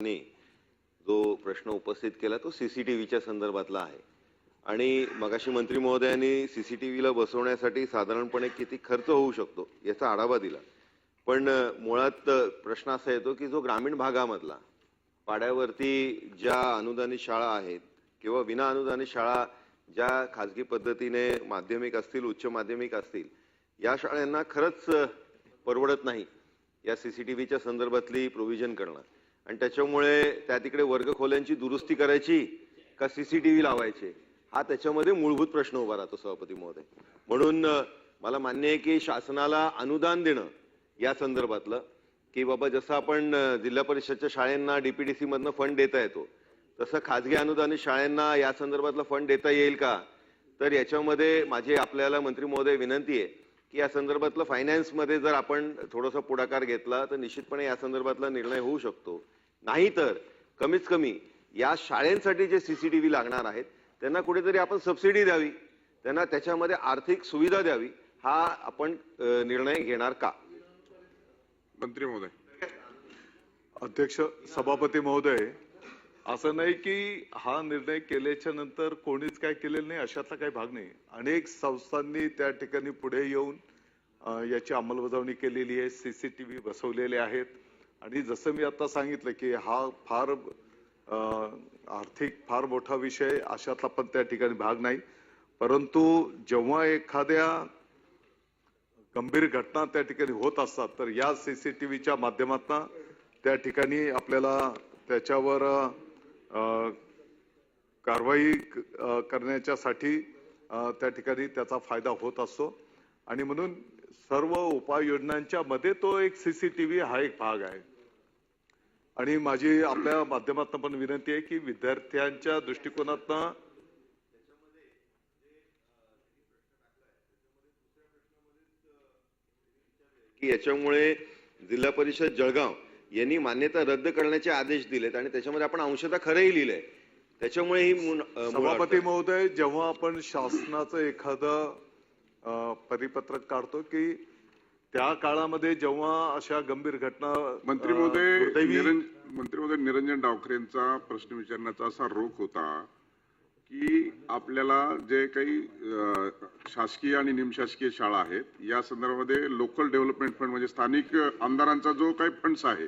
ने जो प्रश्न उपस्थित केला तो सीसीटीव्हीच्या संदर्भातला आहे. आणि मगाशी मंत्री महोदयांनी सीसीटीव्हीला बसवण्यासाठी साधारणपणे किती खर्च होऊ शकतो याचा आढावा दिला. पण मुळात प्रश्न असा येतो की जो ग्रामीण भागामधला पाड्यावरती ज्या अनुदानित शाळा आहेत किंवा विना अनुदानित शाळा ज्या खाजगी पद्धतीने माध्यमिक असतील उच्च माध्यमिक असतील या शाळांना खरंच परवडत नाही या सीसीटीव्हीच्या संदर्भातली प्रोव्हिजन करणं. आणि त्याच्यामुळे त्या तिकडे वर्गखोल्यांची दुरुस्ती करायची का सीसीटीव्ही लावायचे? हा त्याच्यामध्ये मूलभूत प्रश्न उभा राहतो सभापती महोदय. म्हणून मला मान्य आहे की शासनाला अनुदान देणं या संदर्भातलं की बाबा जसं आपण जिल्हा परिषदच्या शाळांना डीपीडीसी मधनं फंड देता येतो तसं खाजगी अनुदानित शाळांना या संदर्भातला फंड देता येईल का? तर याच्यामध्ये माझी आपल्याला मंत्री महोदय विनंती आहे की या संदर्भातलं फायनान्समध्ये जर आपण थोडासा पुढाकार घेतला तर निश्चितपणे या संदर्भातला निर्णय होऊ शकतो. नाहीतर कमीत कमी या शाळेंसाठी जे सीसीटीव्ही लागणार आहेत त्यांना कुठेतरी आपण सबसिडी द्यावी. त्यांना त्याच्यामध्ये आर्थिक सुविधा द्यावी हा आपण निर्णय घेणार का? मंत्री महोदय. अध्यक्ष सभापती महोदय असं नाही की हा निर्णय केल्याच्यानंतर कोणीच काय केलेलं नाही अशातला काही भाग नाही. अनेक संस्थांनी त्या ठिकाणी पुढे येऊन याची अंमलबजावणी केलेली आहे सीसीटीव्ही बसवलेले आहेत. आणि जसं मी आता सांगितलं की हा फार आर्थिक फार मोठा विषय अशातला पण त्या ठिकाणी भाग नाही. परंतु जेव्हा एखाद्या गंभीर घटना त्या ठिकाणी होत असतात तर या सीसीटीव्हीच्या माध्यमातून त्या ठिकाणी आपल्याला त्याच्यावर कारवाई करण्याच्यासाठी त्या ठिकाणी त्याचा फायदा होत असतो. आणि म्हणून सर्व उपाययोजनांच्या मध्ये तो एक सीसीटीव्ही हा एक भाग आहे. आणि माझी आपल्या माध्यमातून पण विनंती आहे की विद्यार्थ्यांच्या दृष्टिकोनातनं की याच्यामुळे जिल्हा परिषद जळगाव यांनी मान्यता रद्द करण्याचे आदेश दिलेत आणि त्याच्यामध्ये आपण अंशतः खरंही लिहिलंय त्याच्यामुळे ही सभापती. महोदय जेव्हा आपण शासनाचं एखादं परिपत्रक काढतो की त्या काळामध्ये जेव्हा अशा गंभीर घटना मंत्री महोदय मंत्री महोदय निरंजन डावखरेंचा प्रश्न विचारण्याचा असा रोख होता की आपल्याला जे काही शासकीय आणि निमशासकीय शाळा आहेत या संदर्भामध्ये लोकल डेव्हलपमेंट फंड म्हणजे स्थानिक आमदारांचा जो काही फंड्स आहे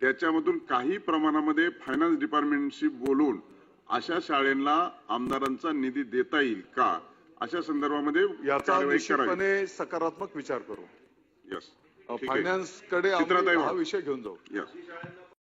त्याच्यामधून काही प्रमाणामध्ये फायनान्स डिपार्टमेंटशी बोलून अशा शाळेला आमदारांचा निधी देता येईल का? अशा संदर्भामध्ये याचा निश्चितपणे सकारात्मक विचार करू. यस फायनान्सकडे हा. विषय घेऊन जाऊ. यस